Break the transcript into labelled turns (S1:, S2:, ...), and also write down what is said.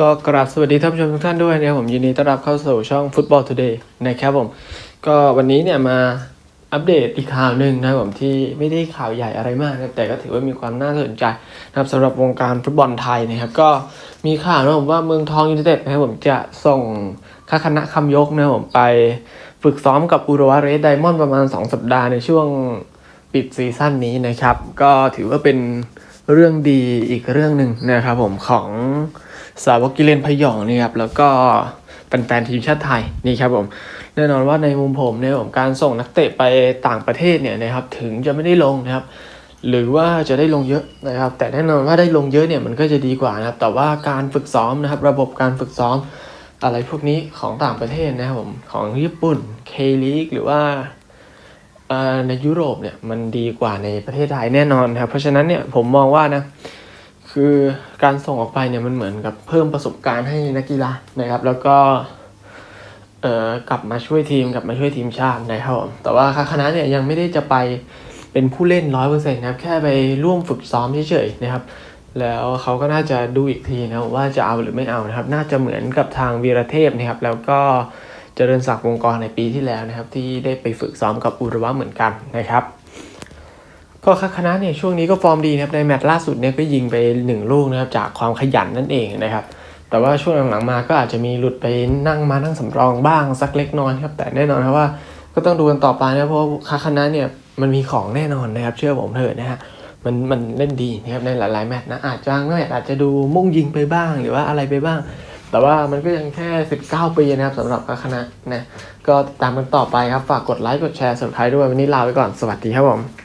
S1: ก็กราบสวัสดีท่านผู้ชมทุกท่านด้วยนะครับผมยินดีต้อนรับเข้าสู่ช่อง Football Today นะครับผม ก็วันนี้เนี่ยมาอัปเดตอีกข่าวหนึ่งนะครับผมที่ไม่ได้ข่าวใหญ่อะไรมากนะครับแต่ก็ถือว่ามีความน่าสนใจนะครับสำหรับวงการฟุตบอลไทยนะครับ ก็มีข่าวนะผมว่าเมืองทองยูไนเต็ดนะครับผมจะส่งค่าคณะคำยกนะครับผมไปฝึกซ้อมกับอุรวาเรสไดมอนด์ประมาณ 2 สัปดาห์ในช่วงปิดซีซั่นนี้นะครับ ก็ถือว่าเป็นเรื่องดีอีกเรื่องหนึ่งนะครับผมของ สาวกกิเลนพยองนี่ครับแล้วก็แฟนๆทีมชาติไทยนี่ครับผมแน่นอนว่าในมุมผมเนี่ยผมการส่งนักเตะไปต่างประเทศเนี่ยนะครับถึงจะไม่ได้ลงนะครับ หรือว่าจะได้ลงเยอะนะครับ แต่แน่นอนว่าได้ลงเยอะเนี่ยมันก็จะดีกว่านะครับ แต่ว่าการฝึกซ้อมนะครับ ระบบการฝึกซ้อมอะไรพวกนี้ของต่างประเทศนะครับผมของญี่ปุ่นเคลีกหรือว่าในยุโรปเนี่ยมันดีกว่าในประเทศไทยแน่นอนครับ เพราะฉะนั้นเนี่ยผมมองว่านะ คือการส่งออกไปเนี่ยมันเหมือนกับเพิ่มประสบการณ์ให้นักกีฬานะครับ แล้วก็เอ่อกลับมาช่วยทีมกลับมาช่วยทีมชาตินะครับผมแต่ว่าคณะเนี่ยยังไม่ได้จะไปเป็นผู้เล่นร้อยเปอร์เซ็นต์นะครับแค่ไปร่วมฝึกซ้อมเฉยๆนะครับ แล้วเขาก็น่าจะดูอีกทีนะว่าจะเอาหรือไม่เอานะครับ น่าจะเหมือนกับทางวีรเทพนะครับ แล้วก็เจริญศักดิ์วงกรในปีที่แล้วนะครับ ที่ได้ไปฝึกซ้อมกับอุรวะเหมือนกันนะครับ ก็คณะเนี่ยช่วงนี้ก็ฟอร์มดีนะครับในแมตช์ล่าสุดเนี่ยก็ยิงไปหนึ่งลูกนะครับจากความขยันนั่นเองนะครับแต่ว่าช่วงหลังๆมาก็อาจจะมีหลุดไปนั่งมานั่งสำรองบ้างสักเล็กน้อยครับแต่แน่นอนครับว่าก็ต้องดูกันต่อไปนะเพราะว่าคณะเนี่ยมันมีของแน่นอนนะครับเชื่อผมเถอะนะฮะมันมันเล่นดีนะครับในหลายๆแมตช์นะอาจจะบางแมตช์อาจจะดูมุ่งยิงไปบ้างหรือว่าอะไรไปบ้าง แต่ว่ามันก็ยังแค่ 19 ปีนะครับสำหรับคณะนะก็ตามกันต่อไปครับฝากกดไลค์กดแชร์สุดท้ายด้วยวันนี้ลาไปก่อนสวัสดีครับผม